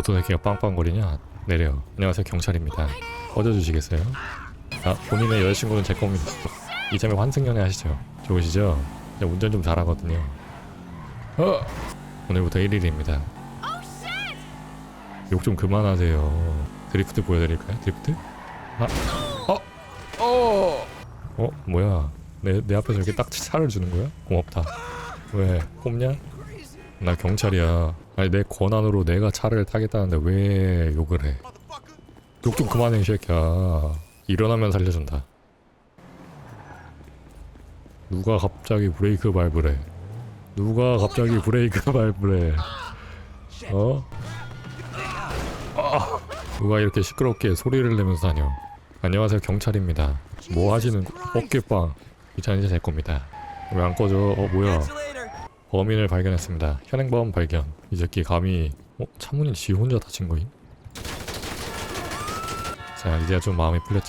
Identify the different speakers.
Speaker 1: 어떤 새끼가 빵빵거리냐? 내려. 안녕하세요 경찰입니다. 꺼져주시겠어요? 아 본인의 여자친구는 제 겁니다. 이참에 환승연애 하시죠. 좋으시죠? 운전 좀 잘하거든요. 어! 오늘부터 1일입니다. 욕 좀 그만하세요. 드리프트 보여드릴까요? 드리프트? 아, 어, 어, 어, 뭐야? 내 내 앞에서 이렇게 딱 차를 주는 거야? 고맙다. 왜 꼽냐? 나 경찰이야. 아니 내 권한으로 내가 차를 타겠다는데 왜 욕을 해? 욕 좀 그만해 이 새끼야. 일어나면 살려준다. 누가 갑자기 브레이크 밟으래? 누가 갑자기 브레이크 밟으래? 어? 아, 누가 이렇게 시끄럽게 소리를 내면서 다녀? 안녕하세요 경찰입니다. 뭐 하시는 거- 어깨빵? 이 차는 이제 제 겁니다. 왜 안 꺼져? 어 뭐야? 범인을 발견했습니다. 현행범 발견. 이 새끼 감히 어? 차문이 지 혼자 다친 거임? 자 이제야 좀 마음이 풀렸지?